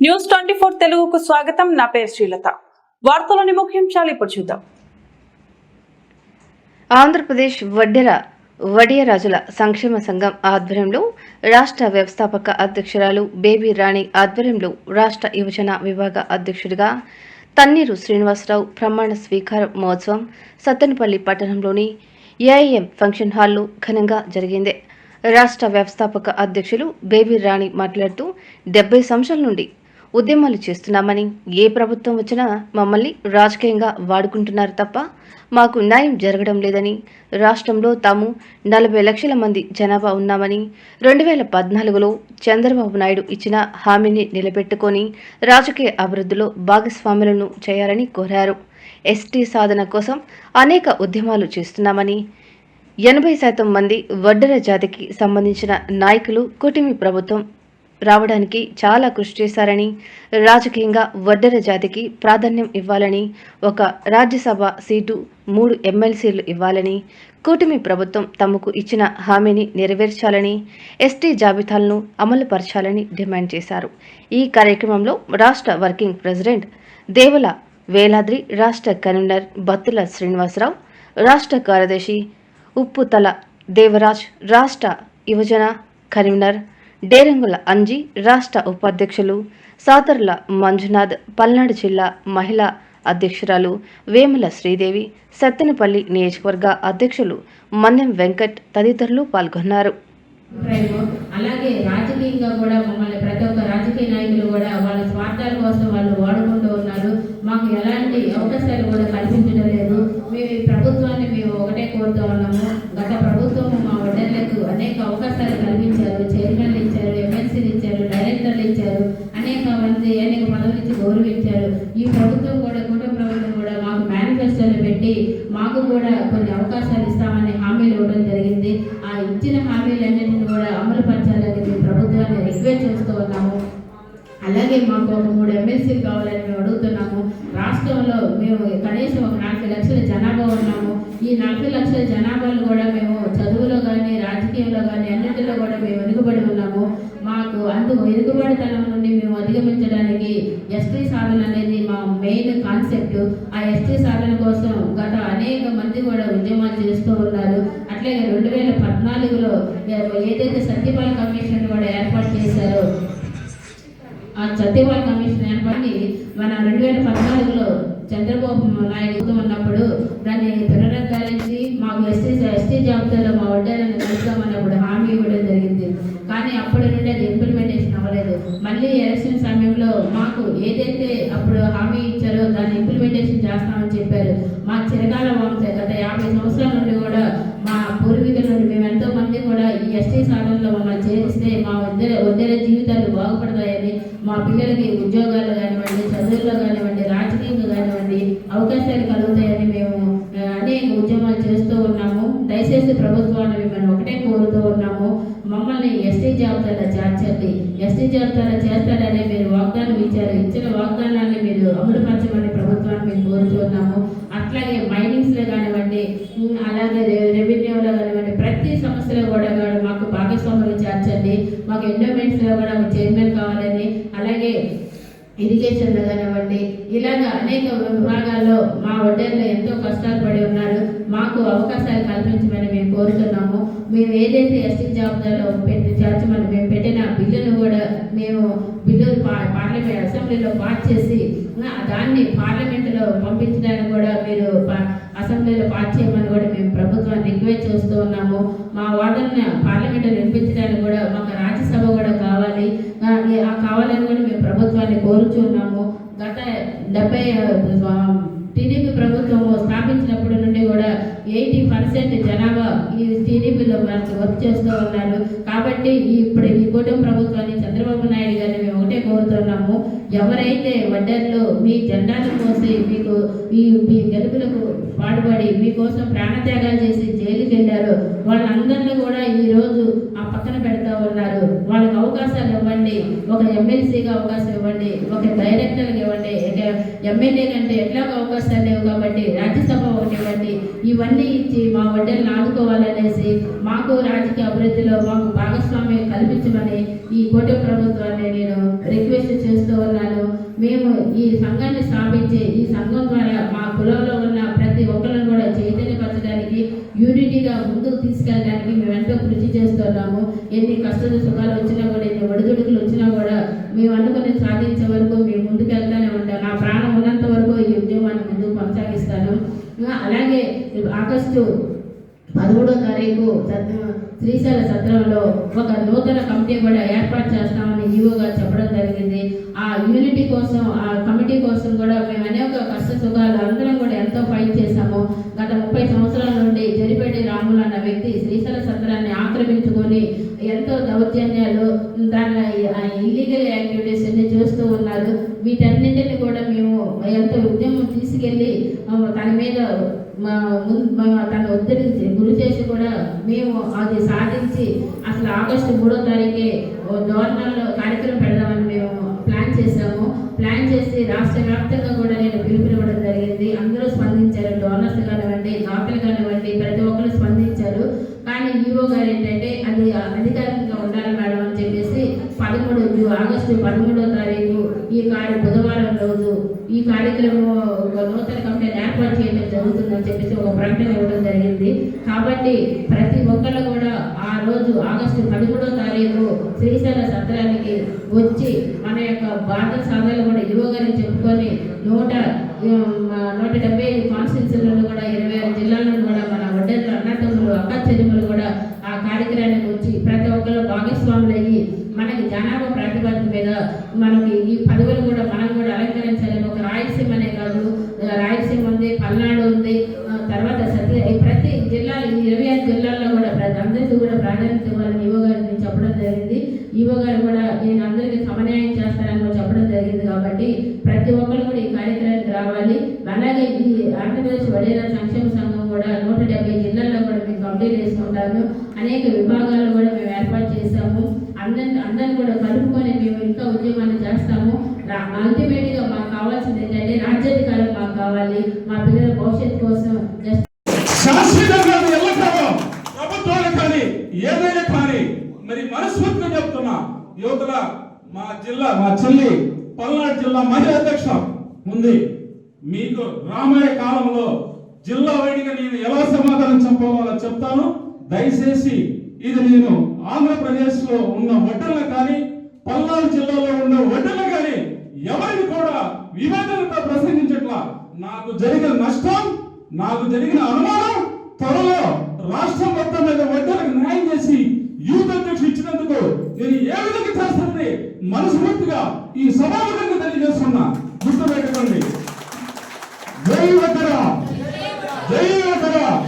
News twenty four తెలుగుకు స్వాగతం. నా పేరు శ్రీలత. వార్తలోని ముఖ్యాంశాలు ఇప్పుడు చూద్దాం. ఆంధ్రప్రదేశ్ వడ్డెర వడియరాజుల సంక్షేమ సంఘం ఆధ్వర్యంలో రాష్ట్ర వ్యవస్థాపక అధ్యక్షురాలు బేబీ రాణి ఆధ్వర్యంలో రాష్ట్ర యువజన విభాగ అధ్యక్షుడిగా తన్నీరు శ్రీనివాసరావు ప్రమాణ స్వీకార మహోత్సవం సత్తెనపల్లి పట్టణంలోని ఏఐఎం ఫంక్షన్ హాల్లో ఘనంగా జరిగింది. రాష్ట్ర వ్యవస్థాపక అధ్యక్షులు బేబీ రాణి మాట్లాడుతూ డెబ్బై సంవత్సరాల నుండి ఉద్యమాలు చేస్తున్నామని ఏ ప్రభుత్వం వచ్చినా మమ్మల్ని రాజకీయంగా వాడుకుంటున్నారు తప్ప మాకు న్యాయం జరగడం లేదని రాష్ట్రంలో తాము నలభై లక్షల మంది జనాభా ఉన్నామని రెండు వేల పద్నాలుగులో చంద్రబాబు నాయుడు ఇచ్చిన హామీని నిలబెట్టుకొని రాజకీయ అభివృద్ధిలో భాగస్వాములను చేయాలని కోరారు. ఎస్టీ సాధన కోసం అనేక ఉద్యమాలు చేస్తున్నామని ఎనభై శాతం మంది వడ్డెర జాతికి సంబంధించిన నాయకులు కూటమి ప్రభుత్వం రావడానికి చాలా కృషి చేశారని రాజకీయంగా వడ్డెర జాతికి ప్రాధాన్యం ఇవ్వాలని ఒక రాజ్యసభ సీటు మూడు ఎమ్మెల్సీలు ఇవ్వాలని కూటమి ప్రభుత్వం తమకు ఇచ్చిన హామీని నెరవేర్చాలని ఎస్టీ జాబితాలను అమలుపరచాలని డిమాండ్ చేశారు. ఈ కార్యక్రమంలో రాష్ట్ర వర్కింగ్ ప్రెసిడెంట్ దేవుల వేలాద్రి రాష్ట్ర కన్వీనర్ బత్తుల శ్రీనివాసరావు రాష్ట్ర కార్యదర్శి ఉప్పుతల దేవరాజ్ రాష్ట్ర యువజన కన్వీనర్ డేరంగుల అంజీ రాష్ట్ర ఉపాధ్యక్షులు సాదర్ల మంజునాథ్ పల్నాడు జిల్లా మహిళా అధ్యక్షురాలు వేముల శ్రీదేవి సత్తెనపల్లి నియోజకవర్గ అధ్యక్షులు మన్నెం వెంకట్ తదితరులు పాల్గొన్నారు. అలాగే రాజకీయంగా కూడా మమ్మల్ని ప్రతి ఒక్క రాజకీయ నాయకులు కూడా వాళ్ళ స్వార్థాల కోసం వాళ్ళు వాడుకుంటూ ఉన్నారు. మాకు ఎలాంటి అవకాశాలు కూడా కల్పించడం లేదు. మేము ఈ ప్రభుత్వాన్ని మేము ఒకటే కోరుతూ ఉన్నాము. గత ప్రభుత్వం మా వడ్డర్లకు అనేక అవకాశాలు కల్పించారు. చైర్మన్ ఇచ్చారు ఎమ్మెల్సీలు ఇచ్చారు డైరెక్టర్లు ఇచ్చారు అనేక మంది అనేక పదవులు ఇచ్చి గౌరవించారు. ఈ ప్రభుత్వం కూడా కుటుంబ ప్రభుత్వం కూడా మాకు మేనిఫెస్టోలు పెట్టి మాకు కూడా కొన్ని అవకాశాలు ఇస్తామని హామీలు ఇవ్వడం జరిగింది. ఆ ఇచ్చిన హామీలన్నింటినీ కూడా అమలు పరచాలని ప్రభుత్వాన్ని రిక్వెస్ట్ చేస్తూ ఉన్నాము. అలాగే మాకు ఒక మూడు ఎమ్మెల్సీలు కావాలని మేము అడుగుతున్నాము. రాష్ట్రంలో మేము కనీసం ఒక నలభై లక్షల జనాభా ఉన్నాము. ఈ నలభై లక్షల జనాభాలు కూడా మేము చదువులో కానీ రాజకీయంలో కానీ అన్నింటిలో కూడా మేము వెనుకబడి ఉన్నాము. మాకు అందుకు వెనుకబడితనం నుండి మేము అధిగమించడానికి ఎస్టీ సాధన అనేది మా మెయిన్ కాన్సెప్ట్ ఆ ఎస్టీ సాధన కోసం గత అనేక మంది కూడా ఉద్యమాలు చేస్తూ ఉన్నారు. అట్లాగే రెండు వేల పద్నాలుగులో ఏదైతే సత్యపాల్ కమిషన్ కూడా ఏర్పాటు చేశారో ఆ సత్యపాల్ కమిషన్ ఏర్పడి మన రెండు వేల పద్నాలుగులో చంద్రబాబు నాయుడు ఉన్నప్పుడు దాన్ని పునరుద్ధరించి మాకు ఎస్టీ ఎస్టీ జాబితాలో మా వడ్డాలను కలుస్తామన్నప్పుడు హామీ ఇవ్వడం జరిగింది. కానీ అప్పటి నుండి అది మళ్ళీ ఎలక్షన్ సమయంలో మాకు ఏదైతే అప్పుడు హామీ ఇచ్చారో దాన్ని ఇంప్లిమెంటేషన్ చేస్తామని చెప్పారు. మా చిరకాల వంశ గత యాభై సంవత్సరాల నుండి కూడా మా పూర్వీకుల నుండి మేము ఎంతో మంది కూడా ఈ ఎస్టీ సాధనలో మమ్మల్ని చేరిస్తే మా వద్దర వద్దర జీవితాలు బాగుపడతాయని మా పిల్లలకి ఉద్యోగాలు కానివ్వండి చదువుల్లో కానివ్వండి రాజకీయంగా కానివ్వండి అవకాశాలు కలుగుతాయని మేము అనేక ఉద్యమాలు చేస్తూ ఉన్నాం. దయచేసి ప్రభుత్వాన్ని మిమ్మల్ని ఒకటే కోరుతూ ఉన్నాము. మమ్మల్ని ఎస్టీ జాబితాలో చేర్చండి. ఎస్టీ జాబితాలో చేస్తారని మీరు వాగ్దానం ఇచ్చారు. ఇచ్చిన వాగ్దానాన్ని మీరు అమలుపరచమని ప్రభుత్వాన్ని మేము కోరుతున్నాము అట్లాగే మైనింగ్స్లో కానివ్వండి అలాగే రెవెన్యూలో కానివ్వండి ప్రతి సమస్యలో కూడా మాకు భాగస్వాములు చేర్చండి. మాకు ఎండోమెంట్స్లో కూడా చైర్మన్ కావాలని అలాగే ఇరిగేషన్లో కానివ్వండి ఇలాగ అనేక విభాగాల్లో మా వడ్డీలో ఎంతో కష్టాలు పడి ఉన్నారు. మాకు అవకాశాలు కల్పించమని మేము కోరుతున్నాము. మేము ఏదైతే ఎస్టీ జాబితాలో పెట్టి చేర్చమని మేము పెట్టిన బిల్లును కూడా మేము బిల్లు పా- పార్లమెంట్ అసెంబ్లీలో పాస్ చేసి దాన్ని పార్లమెంటులో పంపించడానికి కూడా మీరు అసెంబ్లీలో పాస్ చేయమని కూడా మేము ప్రభుత్వాన్ని రిక్వెస్ట్ చేస్తూ ఉన్నాము. మా వార్డుని పార్లమెంట్లో నిర్మించడానికి కూడా మాకు రాజ్యసభ కూడా కావాలి. ఆ, కావాలని కూడా మేము ప్రభుత్వాన్ని కోరుచున్నాము గత డెబ్బై టీడీపీ ప్రభుత్వం స్థాపించినప్పటి నుండి కూడా ఎయిటీ పర్సెంట్ జనాభా ఈ టీడీపీలో మనకు వర్క్ చేస్తూ ఉన్నారు. కాబట్టి ఇప్పుడు ఈ కూటమి ప్రభుత్వాన్ని చంద్రబాబు నాయుడు గారిని మేము ఒకటే కోరుతున్నాము. ఎవరైతే వడ్డర్లు మీ జెండాలు కోసి మీకు మీ మీ గెలుపులకు పాటుపడి మీకోసం ప్రాణత్యాగాలు చేసి జైలుకి వెళ్ళారు వాళ్ళందరినీ కూడా ఈ రోజు ఆ పక్కన పెడతా ఉన్నారు. వాళ్ళకి అవకాశాలు ఇవ్వండి. ఒక ఎమ్మెల్సీగా అవకాశం ఇవ్వండి. ఒక డైరెక్టర్గా ఇవ్వండి. ఎమ్మెల్యే కంటే ఎట్లాగో అవకాశాలు లేవు కాబట్టి రాజ్యసభ ఒకటి ఇవ్వండి. ఇవన్నీ ఇచ్చి మా వడ్డీలను ఆదుకోవాలనేసి మాకు రాజకీయ అభివృద్ధిలో మాకు భాగస్వామ్యం కల్పించమని ఈ కోటి ప్రభుత్వాన్ని నేను రిక్వెస్ట్ చేస్తూ ఉన్నాను మేము ఈ సంఘాన్ని స్థాపించి ఈ సంఘం ద్వారా మా కులంలో ఉన్న ప్రతి ఒక్కరిని కూడా చైతన్యపరచడానికి యూనిటీగా ముందుకు తీసుకెళ్ళడానికి మేము ఎంతో కృషి చేస్తున్నాము. ఎన్ని కష్ట సుఖాలు వచ్చినా కూడా ఎన్ని ఒడిదుడుకులు వచ్చినా కూడా మేము అనుకుని సాధించే వరకు మేము ముందుకెళ్తానే ఉంటాం. నా ప్రాణం ఉన్నంత వరకు ఈ ఉద్యమాన్ని ముందుకు కొనసాగిస్తాను. అలాగే ఆగస్టు పదమూడో తారీఖు శ్రీశైల సత్రంలో ఒక నూతన కమిటీ కూడా ఏర్పాటు చేస్తామని ఈవోగా చెప్పడం జరిగింది. ఆ యూనిటీ కోసం ఆ కమిటీ కోసం కూడా మేము అనేక కష్ట సుఖాలు అందరం కూడా ఎంతో ఫైట్ చేశాము. గత ముప్పై సంవత్సరాల నుండి జరిపేటి రాములు అన్న వ్యక్తి శ్రీశైల సత్రాన్ని ఆక్రమించుకొని ఎంతో దౌర్జన్యాలు దాని ఇల్లీగల్ యాక్టివిటీస్ అన్ని చేస్తూ ఉన్నారు. వీటన్నింటిని కూడా మేము ఎంతో ఉద్యమం తీసుకెళ్ళి తన మీద మా ముం- తన ఒత్తిడి గురి చేసి కూడా మేము అది సాధించి అసలు ఆగస్టు మూడో తారీఖే డోర్నల్లో కార్యక్రమం పెడదామని మేము ప్లాన్ చేశాము. ప్లాన్ చేసి రాష్ట్ర వ్యాప్తంగా కూడా నేను పిలుపునివ్వడం జరిగింది. అందరూ స్పందించారు. డోనర్స్ కానివ్వండి దాతలు కానివ్వండి ప్రతి ఒక్కరు స్పందించారు. కానీ ఈవో గారు ఏంటంటే అది అధికారికంగా ఉండాలి మేడం అని చెప్పేసి పదమూడు ఆగస్టు పదమూడో తారీఖు ఈ కార్య బుధవారం రోజు ఈ కార్యక్రమం ఒక నూతన కమిటీని ఏర్పాటు చేయడం జరుగుతుందని చెప్పేసి ఒక ప్రకటన ఇవ్వడం జరిగింది. కాబట్టి ప్రతి ఒక్కళ్ళు కూడా ఆ రోజు ఆగస్టు పదమూడో తారీఖు శ్రీశైల సత్రానికి వచ్చి మన యొక్క బాధ సాధనలు కూడా యువ చెప్పుకొని నూట నూట డెబ్బై ఐదు కాన్స్టిట్యూన్సీలను కూడా ఇరవై ఆరు జిల్లాలను కూడా మన వడ్డెర్ల అన్నతమ్ములు అక్క చెల్లెములు కూడా ఆ కార్యక్రమానికి వచ్చి ప్రతి ఒక్కరు భాగస్వాములు అయ్యి మనకి జనాభా ప్రాతిపదిక మీద మనకి ఈ పదవులు కూడా మనం కూడా అలంకరించాలని ఒక రాయలసీమ అనే కాదు ఆ, రాయలసీమ ఉంది పల్నాడు ఉంది ఆ, తర్వాత సత్య ఈ ప్రతి ఇరవై ఐదు పిల్లల్లో కూడా ప్రతి అందరికీ కూడా ప్రాధాన్యత ఇవ్వాలని యువ గారిని చెప్పడం జరిగింది. యువ గారు కూడా నేను అందరికీ సమన్యాయం చేస్తానని కూడా చెప్పడం జరిగింది కాబట్టి ప్రతి ఒక్కరు కూడా ఈ కార్యక్రమానికి రావాలి. అలాగే ఈ ఆంధ్రప్రదేశ్ వడేరా సంక్షేమ సంఘం కూడా నూట డెబ్బై జిల్లాల్లో కూడా మేము కంప్లీట్ చేసుకుంటాము అనేక విభాగాలు కూడా మేము ఏర్పాటు చేశాము. అందరిని అందరిని కూడా కలుపుకొని మేము ఇంకా ఉద్యమాన్ని చేస్తాము. అల్టిమేట్గా మాకు కావాల్సింది ఏంటంటే రాజ్యాధికారం మాకు కావాలి. మా పిల్లల భవిష్యత్తు కోసం మరి మనస్ఫూర్తిగా చెప్తున్నా యువతల మా జిల్లా మా చెల్లి పల్నాడు జిల్లా మహిళా అధ్యక్ష ఉంది మీకు రామయ్య కాలంలో జిల్లా వైడిగా నేను ఎలా సమాధానం చెప్పవాలో చెప్తాను. దయచేసి ఇది నేను ఆంధ్రప్రదేశ్లో ఉన్న వడ్డలు కానీ పల్నాడు జిల్లాలో ఉన్న వడ్డలు కానీ ఎవరిని కూడా వివేదనతో ప్రసంగించట్లా నాకు జరిగిన నష్టం నాకు జరిగిన అనుమానం త్వరలో రాష్ట్రం మొత్తం మీద వడ్డలకు న్యాయం చేసి మనస్ఫూర్తిగా ఈ సభాముఖంగా తెలియజేస్తున్నా.